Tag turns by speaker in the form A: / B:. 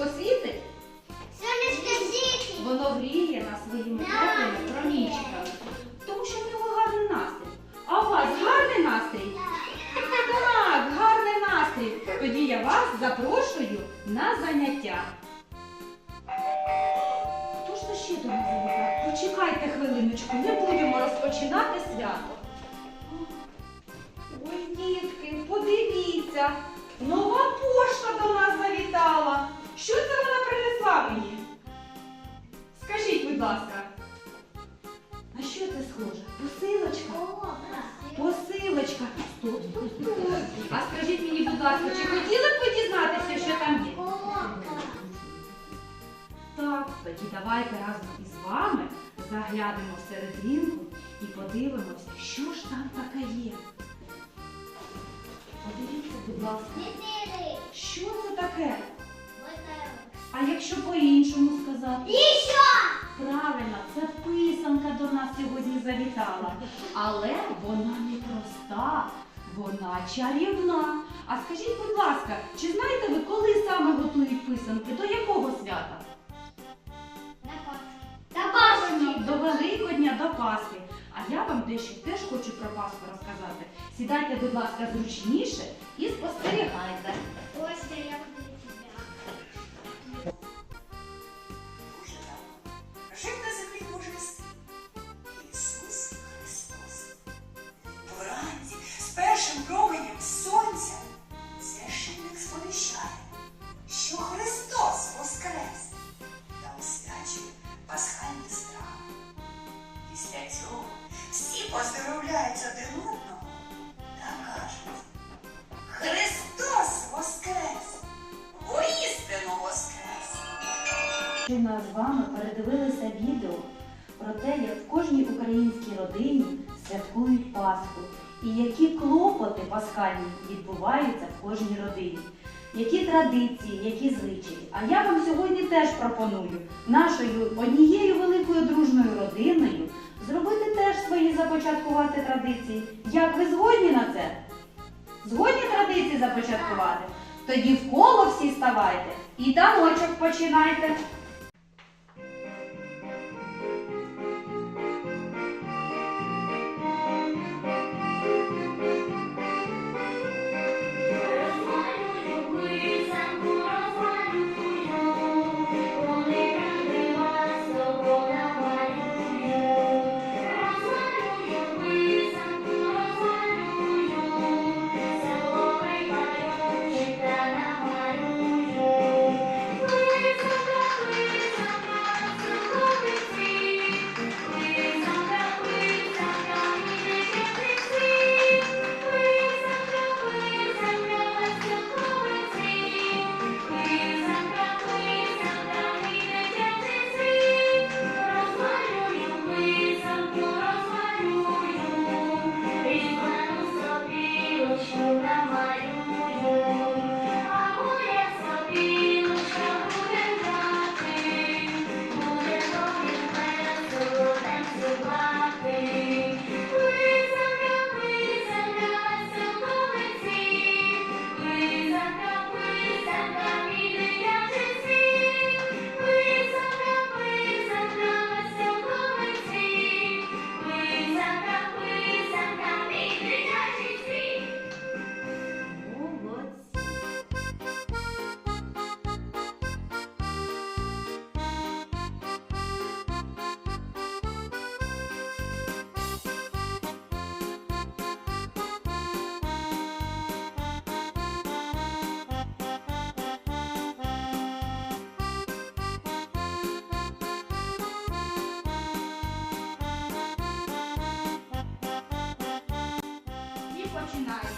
A: сонечко світить,
B: Сонечко світить.
A: воно гріє нас своїми теплими промінчиками. Тому що в нього гарний настрій. А у вас гарний настрій? Так, гарний настрій. Тоді я вас запрошую на заняття. Хто ж то ще до нас завітав? Почекайте хвилиночку, не будемо розпочинати свято. Ой, дітки, подивіться, нова пошта до нас завітала. Що це вона принесла мені? Скажіть, будь ласка. На що це схоже? Посилочка? Посилочка. Стоп, стоп, стоп. А скажіть мені, будь ласка, чи хотіли б ви дізнатися, що там є? Так, тоді давайте разом із вами заглянемо всерединку і подивимось, що ж там таке є. Подивіться, будь ласка, що це таке? А якщо по-іншому сказати? Правильно, це писанка до нас сьогодні завітала. Але вона не проста, вона чарівна. А скажіть, будь ласка, чи знаєте ви, коли саме готують писанки? До якого свята? До Великодня, до Пасхи. А я вам дещо теж хочу про Пасху розказати. Сідайте, будь ласка, зручніше і спостерігайте.
C: Дуже Після цього всі поздоровляють один одного та кажуть Христос воскрес! Воістину воскрес!
D: Щойно з вами передивилися відео про те, як в кожній українській родині святкують Пасху і які клопоти пасхальні відбуваються в кожній родині. Які традиції, які звичаї. А я вам сьогодні теж пропоную нашою однією великою дружною родиною започаткувати традиції. Як ви згодні на це? Згодні традиції започаткувати? Тоді в коло всі ставайте і таночок починайте.
A: І починаємо.